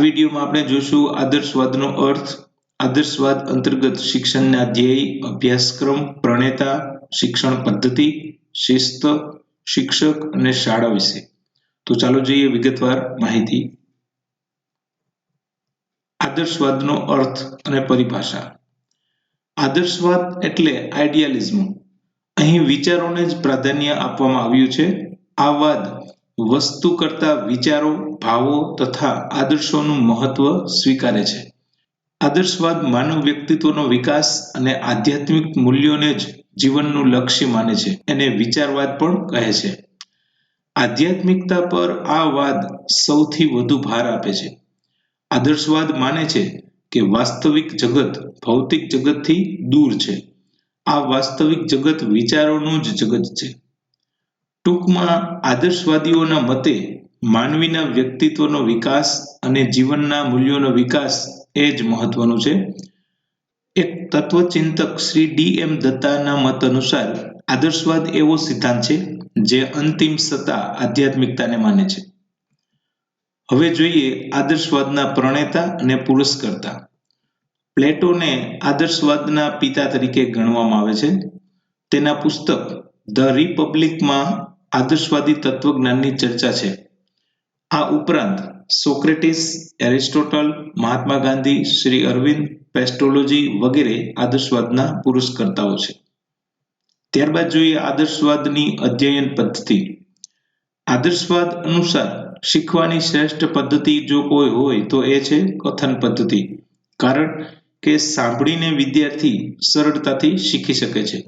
વિડીયોમાં આપણે જોશું આદર્શવાદનો અર્થ, આદર્શવાદ અંતર્ગત શિક્ષણના ધ્યેય અભ્યાસક્રમ, પ્રણેતા, શિક્ષણ પદ્ધતિ, શિસ્ત, શિક્ષક અને શાળા વિશે. તો ચાલો જોઈએ વિગતવાર માહિતી. આદર્શવાદનો અર્થ અને પરિભાષા. આદર્શવાદ એટલે આઈડિયાલિઝમ અહીં વિચારોને જ પ્રાધાન્ય આપવામાં આવ્યું છે. આ વાદ વસ્તુ કરતા વિચારો, ભાવો તથા આદર્શોનું મહત્વ સ્વીકારે છે. આદર્શવાદ માનવ વ્યક્તિત્વનો વિકાસ અને આધ્યાત્મિક મૂલ્યોને જ જીવનનું લક્ષ્ય માને છે એને વિચારવાદ પણ કહે છે. આધ્યાત્મિકતા પર આ વાદ સૌથી વધુ ભાર આપે છે. આદર્શવાદ માને છે કે વાસ્તવિક જગત ભૌતિક જગતથી દૂર છે. આ વાસ્તવિક જગત વિચારોનું જ જગત છે. ટૂંકમાં આદર્શવાદીઓના મતે માનવીના વ્યક્તિત્વનો વિકાસ અને જીવનના મૂલ્યોનો વિકાસ એ જ મહત્વનું છે. એક તત્વચિંતક શ્રી ડી એમ દત્તાના મત અનુસાર આદર્શવાદ એવો સિદ્ધાંત છે જે અંતિમ સત્તા આધ્યાત્મિકતાને માને છે. હવે જોઈએ આદર્શવાદના પ્રણેતા અને પુરસ્કર્તા. પ્લેટોને આદર્શવાદના પિતા તરીકે ગણવામાં આવે છે. તેના પુસ્તક ધ રિપબ્લિકમાં આદર્શવાદી તત્વજ્ઞાનની ચર્ચા છે. આ ઉપરાંત Socrates, Aristotle, Mahatma Gandhi, Shri Aurobindo Pestalozzi વગેરે આદર્શવાદના પુરસ્કર્તાઓ છે. ત્યારબાદ જોઈએ આદર્શવાદની અધ્યયન પદ્ધતિ. આદર્શવાદ અનુસાર શીખવાની શ્રેષ્ઠ પદ્ધતિ જો કોઈ હોય તો એ છે કથન પદ્ધતિ. કારણ કે સાંભળીને વિદ્યાર્થી સરળતાથી શીખી શકે છે.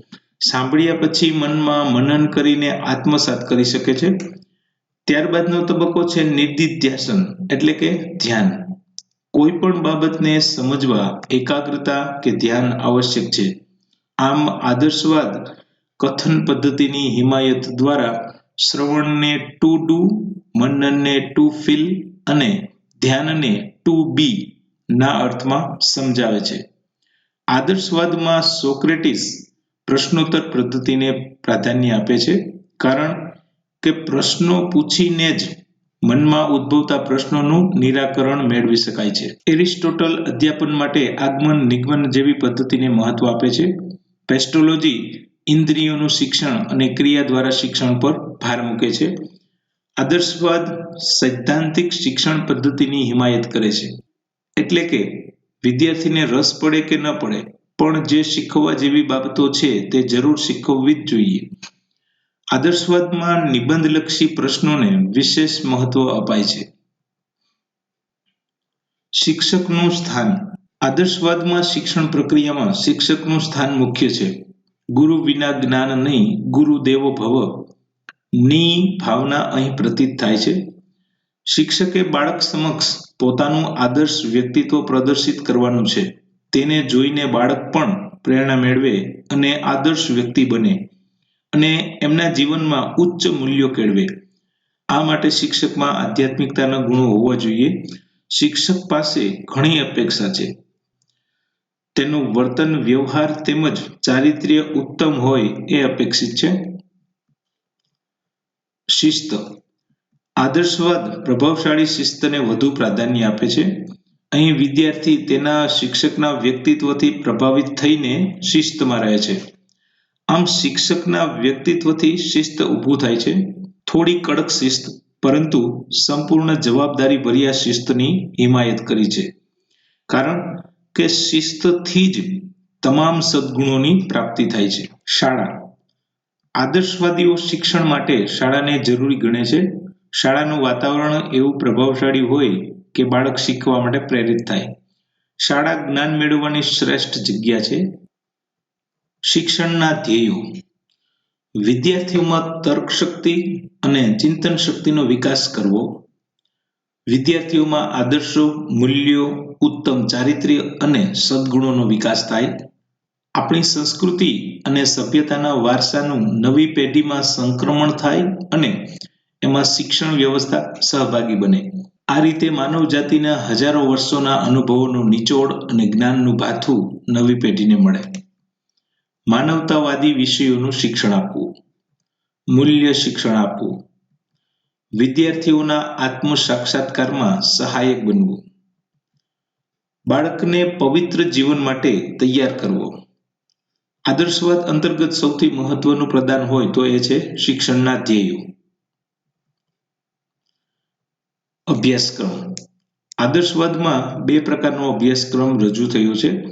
સાંભળ્યા પછી મનમાં મનન કરીને આત્મસાત કરી શકે છે. ત્યારબાદનો તબક્કો છે નિર્દિધ્યાસન, એટલે કે ધ્યાન. કોઈ પણ બાબતને સમજવા એકાગ્રતા કે ધ્યાન આવશ્યક છે. આમ આદર્શવાદ કથન પદ્ધતિની હિમાયત દ્વારા શ્રવણને ટુ ડુ મનનને ટુ ફીલ અને ધ્યાનને ટુ બી ના અર્થમાં સમજાવે છે. આદર્શવાદમાં સોક્રેટિસ પ્રશ્નોત્તર પદ્ધતિને પ્રાધાન્ય આપે છે. કારણ કે પ્રશ્નો પૂછીને જ મનમાં ઉદ્ભવતા પ્રશ્નોનું નિરાકરણ મેળવી શકાય છે. એરિસ્ટોટલ અધ્યાપન માટે આગમન નિગમન જેવી પદ્ધતિને મહત્વ આપે છે. પેસ્ટોલોજી ઇન્દ્રિયોનું શિક્ષણ અને ક્રિયા દ્વારા શિક્ષણ પર ભાર મૂકે છે. આદર્શવાદ સૈદ્ધાંતિક શિક્ષણ પદ્ધતિની હિમાયત કરે છે. એટલે કે વિદ્યાર્થીને રસ પડે કે ન પડે પણ જે શીખવવા જેવી બાબતો છે તે જરૂર શીખવવી જ જોઈએ. આદર્શવાદમાં નિબંધલક્ષી પ્રશ્નોને વિશેષ મહત્વ અપાય છે. શિક્ષકનું સ્થાન. આદર્શવાદમાં શિક્ષણ પ્રક્રિયામાં શિક્ષકનું સ્થાન મુખ્ય છે. ગુરુ વિના જ્ઞાન નહીં, ગુરુ દેવો ભવ. ની ભાવના અહીં પ્રતીત થાય છે. શિક્ષકે બાળક સમક્ષ પોતાનું આદર્શ વ્યક્તિત્વ પ્રદર્શિત કરવાનું છે. તેને જોઈને બાળક પણ પ્રેરણા મેળવે અને આદર્શ વ્યક્તિ બને અને એમના જીવનમાં ઉચ્ચ મૂલ્યો કેળવે. આ માટે શિક્ષકમાં આધ્યાત્મિકતાના ગુણો હોવા જોઈએ. શિક્ષક પાસે ઘણી અપેક્ષા છે. તેનું વર્તન, વ્યવહાર તેમજ ચારિત્ર્ય ઉત્તમ હોય એ અપેક્ષિત છે. શિસ્ત. આદર્શવાદ પ્રભાવશાળી શિસ્તને વધુ પ્રાધાન્ય આપે છે. અહીં વિદ્યાર્થી તેના શિક્ષકના વ્યક્તિત્વથી પ્રભાવિત થઈને શિસ્તમાં રહે છે. આમ શિક્ષકના વ્યક્તિત્વથી શિસ્ત ઊભું થાય છે. થોડી કડક શિસ્ત, પરંતુ સંપૂર્ણ જવાબદારી ભર્યા શિસ્તની હિમાયત કરી છે. કારણ કે શિસ્તથી જ તમામ સદગુણોની પ્રાપ્તિ થાય છે. શાળા. આદર્શવાદીઓ શિક્ષણ માટે શાળાને જરૂરી ગણે છે. શાળાનું વાતાવરણ એવું પ્રભાવશાળી હોય કે બાળક શીખવા માટે પ્રેરિત થાય. શાળા જ્ઞાન મેળવવાની શ્રેષ્ઠ જગ્યા છે શિક્ષણના ધ્યેયો. વિદ્યાર્થીઓમાં તર્ક શક્તિ અને ચિંતન શક્તિનો વિકાસ કરવો. વિદ્યાર્થીઓમાં આદર્શો, મૂલ્યો, ઉત્તમ ચારિત્ર્ય અને સદગુણોનો વિકાસ થાય. આપણી સંસ્કૃતિ અને સભ્યતાના વારસાનું નવી પેઢીમાં સંક્રમણ થાય અને એમાં શિક્ષણ વ્યવસ્થા સહભાગી બને. આ રીતે માનવ જાતિના હજારો વર્ષોના અનુભવોનો નિચોડ અને જ્ઞાનનું ભાથું નવી પેઢીને મળે. માનવતાવાદી વિષયોનું શિક્ષણ આપવું. મૂલ્ય શિક્ષણ આપવું. વિદ્યાર્થીઓના આત્મ સાક્ષાત્કારમાં સહાયક બનવું. બાળકને પવિત્ર જીવન માટે તૈયાર કરવો. આદર્શવાદ અંતર્ગત સૌથી મહત્વનું પ્રદાન હોય તો એ છે શિક્ષણના ધ્યેયો. અભ્યાસક્રમ. આદર્શવાદમાં બે પ્રકારનો અભ્યાસક્રમ રજૂ થયો છે,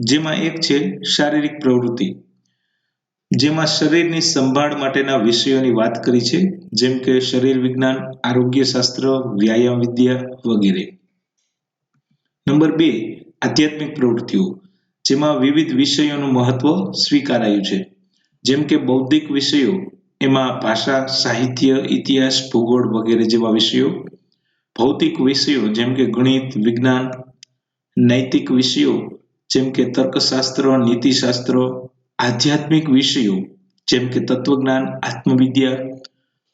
જેમાં એક છે શારીરિક પ્રવૃત્તિ. જેમાં શરીરની સંભાળ માટેના વિષયોની વાત કરી છે, જેમ કે શરીર વિજ્ઞાન આરોગ્ય શાસ્ત્ર વ્યાયામ વિદ્યા વગેરે. નંબર બે, આધ્યાત્મિક પ્રવૃત્તિઓ, જેમાં વિવિધ વિષયોનું મહત્વ સ્વીકારાયું છે. જેમ કે બૌદ્ધિક વિષયો, એમાં ભાષા, સાહિત્ય, ઇતિહાસ, ભૂગોળ વગેરે જેવા વિષયો ભૌતિક વિષયો, જેમ કે ગણિત, વિજ્ઞાન, નૈતિક વિષયો, જેમ કે તર્કશાસ્ત્ર, નીતિશાસ્ત્ર, આધ્યાત્મિક વિષયો, જેમ કે તત્વજ્ઞાન, આત્મવિદ્યા,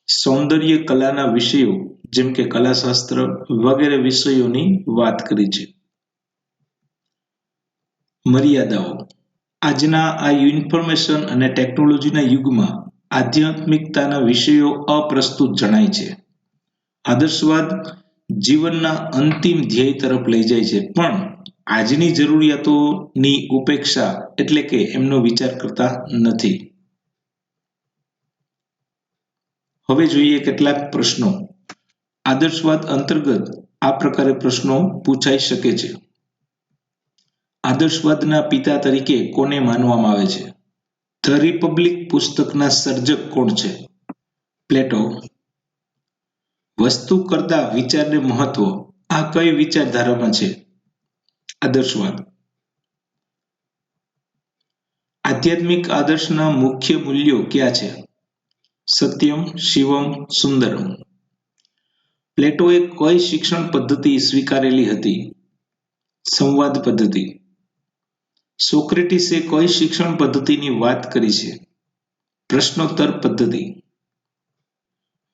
સૌંદર્ય કલાના વિષયો, જેમ કે કલાશાસ્ત્ર વગેરે વિષયોની વાત કરી છે. મર્યાદાઓ. આજના આ ઇન્ફોર્મેશન અને ટેકનોલોજીના યુગમાં આધ્યાત્મિકતાના વિષયો અપ્રસ્તુત જણાય છે. આદર્શવાદ જીવનના અંતિમ ધ્યેય તરફ લઈ જાય છે. પણ આજની જરૂરિયાતોની ઉપેક્ષા એટલે કે એમનો વિચાર કરતા નથી. હવે જોઈએ કેટલાક પ્રશ્નો. આદર્શવાદ અંતર્ગત આ પ્રકારે પ્રશ્નો પૂછાઈ શકે છે. આદર્શવાદના પિતા તરીકે કોને માનવામાં આવે છે? ધ રિપબ્લિક પુસ્તકના સર્જક કોણ છે? પ્લેટો વસ્તુ કરતા વિચારને મહત્વ આ કઈ વિચારધારામાં છે? આદર્શવાદ. આધ્યાત્મિક આદર્શના મુખ્ય મૂલ્યો ક્યાં છે? સત્યમ, શિવમ, સુંદરમ. પ્લેટોએ કઈ શિક્ષણ પદ્ધતિ સ્વીકારેલી હતી? સંવાદ પદ્ધતિ. સોક્રેટિસે કઈ શિક્ષણ પદ્ધતિની વાત કરી છે? પ્રશ્નોત્તર પદ્ધતિ.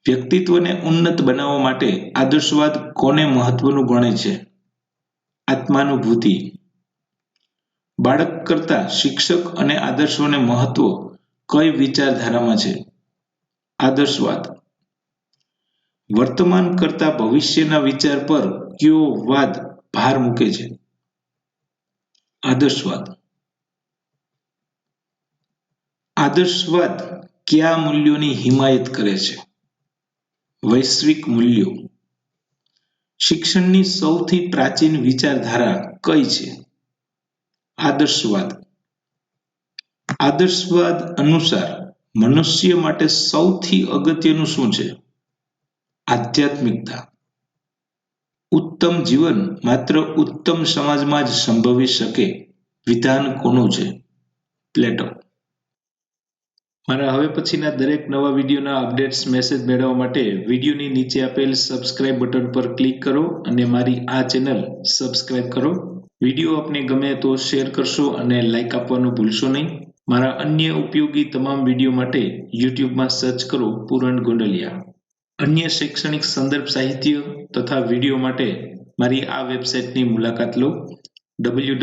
વ્યક્તિત્વને ઉન્નત બનાવવા માટે આદર્શવાદ કોને મહત્વનું ગણે છે? આત્માનુભૂતિ. બાળક કરતા શિક્ષક અને આદર્શોને મહત્વ કઈ વિચારધારામાં છે? આદર્શવાદ. વર્તમાન કરતા ભવિષ્યના વિચાર પર કયો વાદ ભાર મૂકે છે? આદર્શવાદ. આદર્શવાદ કયા મૂલ્યોની હિમાયત કરે છે? વૈશ્વિક મૂલ્યો. શિક્ષણની સૌથી પ્રાચીન વિચારધારા કઈ છે? આદર્શવાદ. આદર્શવાદ અનુસાર મનુષ્ય માટે સૌથી અગત્યનું શું છે? આધ્યાત્મિકતા. ઉત્તમ જીવન માત્ર ઉત્તમ સમાજમાં જ સંભવી શકે. વિધાન કોનું છે? પ્લેટો. મારા હવે પછીના દરેક નવા વિડીયોના અપડેટ્સ મેસેજ મેળવવા માટે વિડીયોની નીચે આપેલ સબસ્ક્રાઇબ બટન પર ક્લિક કરો અને મારી આ ચેનલ સબસ્ક્રાઇબ કરો. વીડિયો આપને ગમે તો શેર કરશો અને લાઇક આપવાનું ભૂલશો નહીં. મારા અન્ય ઉપયોગી તમામ વીડિયો માટે યુટ્યુબમાં સર્ચ કરો પૂરણ ગોંડલિયા. અન્ય શૈક્ષણિક સંદર્ભ સાહિત્ય તથા વીડિયો માટે મારી આ વેબસાઇટની મુલાકાત લો. ડબલ્યુ